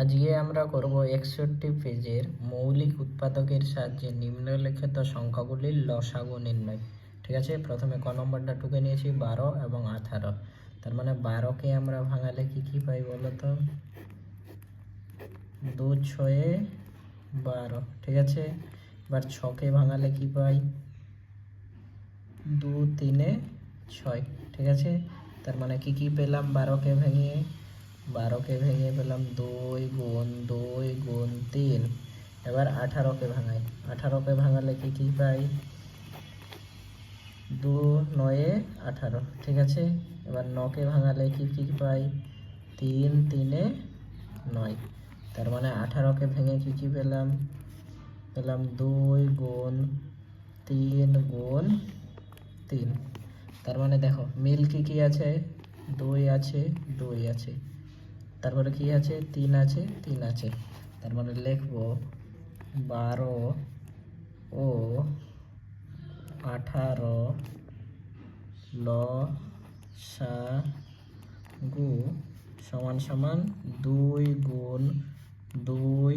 আজকে আমরা করব একষট্টি পেজের মৌলিক উৎপাদকের সাহায্যে নিম্নলিখিত সংখ্যাগুলির লসাগু নির্ণয়। ঠিক আছে? প্রথমে ক নম্বরটা টুকে নিয়েছি, বারো এবং আঠারো। তার মানে বারোকে আমরা ভাঙালে কি কি পাই বলো তো? দু ছয়ে বারো। ঠিক আছে? এবার ছকে ভাঙালে কি পাই? দু তিনে ছয়। ঠিক আছে? তার মানে কি কি পেলাম বারোকে ভেঙে? বারোকে ভেঙে পেলাম দুই গুণ দুই গুণ তিন। এবার আঠারোকে ভাঙাই। আঠারোকে ভাঙালে কি কি পাই? দু, নয়ে আঠারো, ঠিক আছে? এবার নকে ভাঙালে কি কি পাই? তিন, তিনে নয়। তার মানে আঠারোকে ভেঙে কি কি পেলাম? পেলাম দুই গুণ তিন গুণ তিন। তার মানে দেখো, মিল কি কি আছে? দুই আছে দুই আছে। তারপরে কি আছে? তিন আছে তিন আছে। তার মানে লিখব বারো ও আঠারো ল সা গু সমান সমান দুই গুণ দুই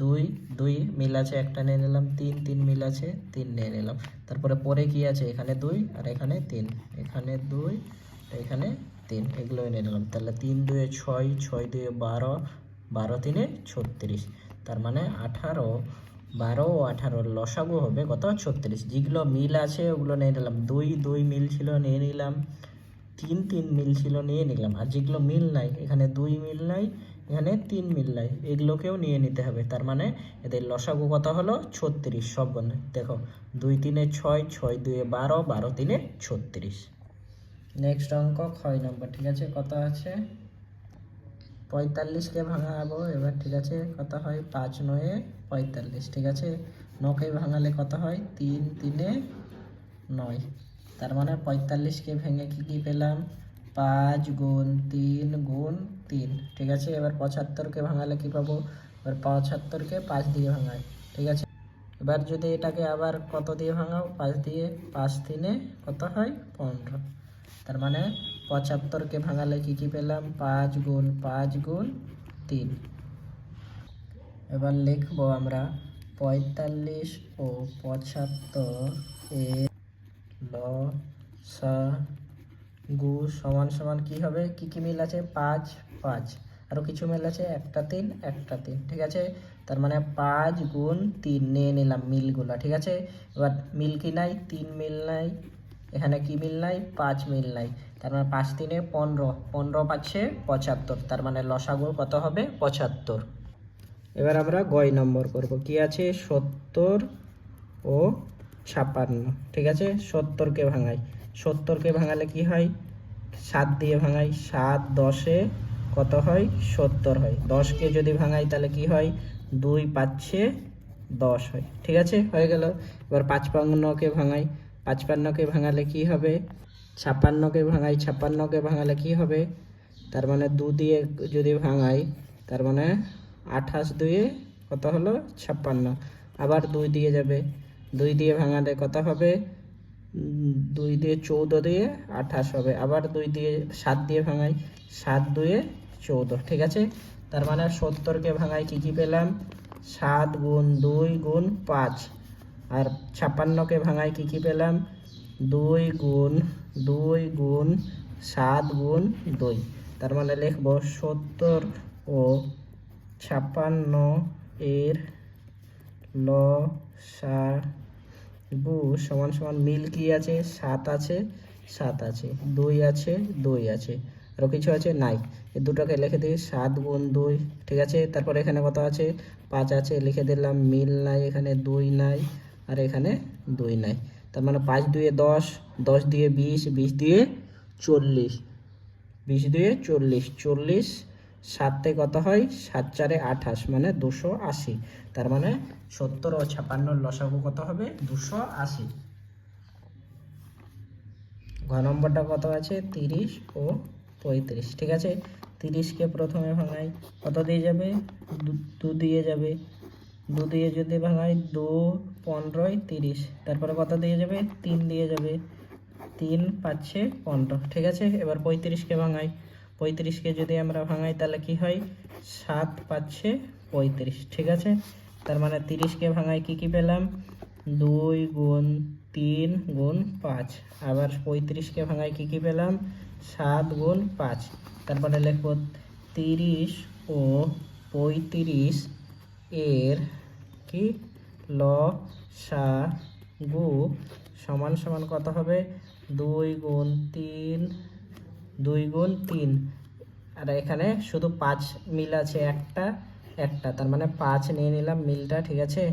দুই দুই মিল আছে, একটা নিয়ে নিলাম তিন তিন মিল আছে, তিন নিয়ে নিলাম। তারপরে পরে কি আছে? এখানে দুই আর এখানে তিন। এখানে দুই, এখানে তিন, এগুলো নিয়ে নিলাম। তাহলে তিন দুয়ে ছয় ছয় দুয়ে বারো বারো তিনে ছত্রিশ। তার মানে আঠারো, বারো ও আঠারো, লসাগু হবে কত? ছত্রিশ। যেগুলো মিল আছে, ওগুলো নিয়ে নিলাম। দুই দুই মিল ছিল, নিয়ে নিলাম। তিন তিন মিল ছিল, নিয়ে নিলাম। আর যেগুলো মিল নাই, এখানে দুই মিল নাই, এখানে তিন মিল নাই, এগুলোকেও নিয়ে নিতে হবে। তার মানে এদের লসাগু কত হলো? ছত্রিশ সব দেখো, দুই তিনে ছয় ছয় দুয়ে বারো বারো তিনে ছত্রিশ। নেক্সট অঙ্ক ছয় নম্বর, ঠিক আছে? কত আছে? পঁয়তাল্লিশকে ভাঙাবো, এবার ঠিক আছে, কত হয়? পাঁচ নয়ে পঁয়তাল্লিশ, ঠিক আছে? নকে ভাঙালে কত হয়? তিন তিনে নয়। তার মানে পঁয়তাল্লিশকে ভেঙে কি কি পেলাম? পাঁচ গুণ তিন গুণ তিন, ঠিক আছে? এবার পঁচাত্তরকে ভাঙালে কি পাবো? এবার পঁচাত্তরকে পাঁচ দিয়ে ভাঙাই, ঠিক আছে? এবার যদি এটাকে আবার কত দিয়ে ভাঙাও? পাঁচ দিয়ে, পাঁচ তিনে কত হয়? পনেরো। তার মানে পঁচাত্তরকে ভাঙালে কি কি পেলাম? পাঁচ গুণ পাঁচ গুণ তিন। এবার লিখব আমরা পঁয়তাল্লিশ ও পঁচাত্তর এর ল, সা, গু সমান সমান কি হবে? কি কি মিল আছে? পাঁচ পাঁচ। আরও কিছু মিল আছে? একটা তিন একটা তিন, ঠিক আছে? তার মানে পাঁচ গুণ তিন। নিয়ে নিলাম মিলগুলো, ঠিক আছে? এবার মিল কি নাই? তিন মিল নাই। এখানে কি মিল নাই? পাঁচ মিল নাই। তার মানে পাঁচ তিনে পনেরো। পনেরো পাচ্ছে পঁচাত্তর। তার মানে লসাগু কত হবে? পঁচাত্তর। এবার আমরা গয় নম্বর করব। কি আছে? সত্তর ও ছাপ্পান্ন। ঠিক আছে? সত্তরকে ভাঙাই। সত্তরকে ভাঙালে কি হয়? সাত দিয়ে ভাঙাই। সাত দশে কত হয়? সত্তর হয়। দশকে যদি ভাঙাই তাহলে কি হয়? দুই পাচ্ছে দশ হয়। ঠিক আছে? হয়ে গেল। এবার পাঁচপান্নকে ভাঙাই। পাঁচপান্নকে ভাঙালে কি হবে? ছাপ্পান্নকে ভাঙাই, ছাপ্পান্নকে ভাঙালে কি হবে? তার মানে দু দিয়ে যদি ভাঙাই, তার মানে আঠাশ দুয়ে কত হলো? ছাপ্পান্ন। আবার দুই দিয়ে যাবে। দুই দিয়ে ভাঙালে কত হবে? দুই দিয়ে চৌদ্দ দিয়ে আঠাশ হবে। আবার দুই দিয়ে সাত দিয়ে ভাঙাই, সাত দুয়ে চৌদ্দ। ঠিক আছে? তার মানে সত্তরকে ভাঙাই কি কি পেলাম? সাত গুণ দুই গুণ পাঁচ। আর ছাপ্পান্নকে ভাঙায় কি কি পেলাম? দুই গুণ দুই গুণ, সাত গুণ দুই। তার মানে লিখব সত্তর ও ছাপ্পান্ন এর ল, সা সমান সমান মিল কি আছে? সাত আছে সাত আছে, দুই আছে দুই আছে আরও কিছু আছে? নাই। এই দুটোকে লিখে দিই, সাত গুণ দুই, ঠিক আছে? তারপর এখানে কত আছে? পাঁচ আছে, লিখে দিলাম, মিল নাই এখানে, দুই নাই। আর এখানে দুই নাই। তার মানে পাঁচ দুয়ে দশ দশ দিয়ে বিশ বিশ দিয়ে চল্লিশ। বিশ দুয়ে চল্লিশ চল্লিশ সাতে কত হয়? সাত চারে আঠাশ মানে দুশো আশি। তার মানে সত্তর ও ছাপান্ন লসাগু কত হবে? দুশো আশি। ঘ নম্বরটা কত আছে? তিরিশ ও পঁয়ত্রিশ। ঠিক আছে? তিরিশকে প্রথমে ভাঙাই। কত দিয়ে যাবে? দু- দিয়ে যাবে। দু দিয়ে যদি ভাঙাই দু, পনেরোই, তিরিশ। তারপরে কত দিয়ে যাবে? তিন দিয়ে যাবে। তিন পাচ্ছে পনেরো। ঠিক আছে? এবার পঁয়ত্রিশকে ভাঙাই। পঁয়ত্রিশকে যদি আমরা ভাঙাই, তাহলে কি হয়? সাত পাচ্ছে পঁয়ত্রিশ। ঠিক আছে? তার মানে তিরিশকে ভাঙাই কি কি পেলাম? দুই গুণ তিন গুণ পাঁচ। আবার পঁয়ত্রিশকে ভাঙাই কি কি পেলাম? সাত গুণ পাঁচ। তারপরে লিখব তিরিশ ও পঁয়ত্রিশ এর কি? ল, সা, গু সমান সমান কত হবে? দুই গুণ তিন, দুই গুণ তিন। আর এখানে শুধু পাঁচ মিল আছে, একটা একটা। তার মানে পাঁচ নিয়ে নিলাম মিলটা, ঠিক আছে?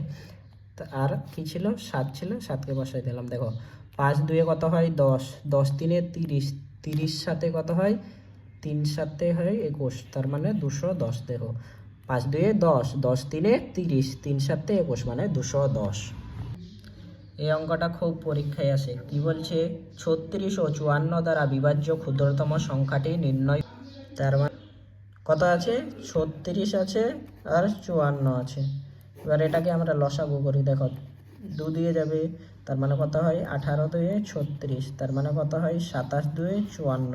আর কি ছিল? সাত ছিল? সাতকে বসাই দিলাম, দেখো। পাঁচ দুয়ে কত হয়? দশ। দশ তিনে তিরিশ। তিরিশ সাথে কত হয়? তিন সাথে হয় একুশ। তার মানে দুশো দশ, দেখো। পাঁচ দুয়ে দশ দশ তিনে তিরিশ, তিন সাথে একুশ মানে দুশো দশ। এই অঙ্কটা খুব পরীক্ষায় আসে। কি বলছে? ছত্রিশ ও চুয়ান্ন দ্বারা বিভাজ্য ক্ষুদ্রতম সংখ্যাটি নির্ণয় তার মানে কত আছে? ছত্রিশ আছে আর চুয়ান্ন আছে। এবার এটাকে আমরা লসাগু করি, দেখো। দু দিয়ে যাবে তার মানে কত হয়? আঠারো দুয়ে ছত্রিশ। তার মানে কত হয়? সাতাশ দুয়ে চুয়ান্ন।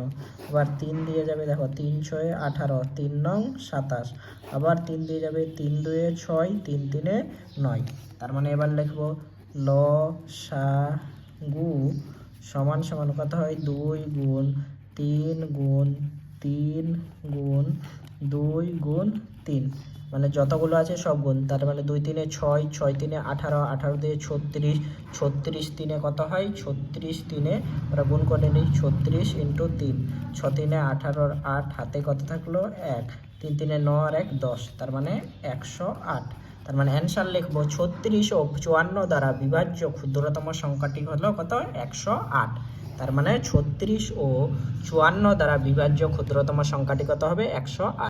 আবার তিন দিয়ে যাবে, দেখো, তিন ছয়ে আঠারো। তিন নং সাতাশ। আবার তিন দিয়ে যাবে, তিন দুয়ে ছয়, তিন তিনে নয়। তার মানে এবার লিখব, ল, সা, গু সমান সমান কত হয়? দুই গুণ তিন গুণ তিন গুণ দুই গুণ তিন। মানে যতগুলো আছে সব গুণ, তার মানে দুই তিনে ছয় ছয় তিনে আঠারো আঠারো দিয়ে ছত্রিশ ছত্রিশ তিনে কত হয়? ছত্রিশ তিনে আমরা গুণ করে নিই, ছত্রিশ ইন্টু তিন। ছ তিনে আঠারোর আট, হাতে কত থাকল? এক। তিন তিনে ন আর এক, দশ। তার মানে একশো আট। তার মানে অ্যান্সার লিখব, ছত্রিশ ও চুয়ান্ন দ্বারা বিভাজ্য ক্ষুদ্রতম সংখ্যাটি হলো কত? একশো আট। তার মানে ছত্রিশ ও চুয়ান্ন দ্বারা বিভাজ্য ক্ষুদ্রতম সংখ্যাটি কত হবে? একশো আট।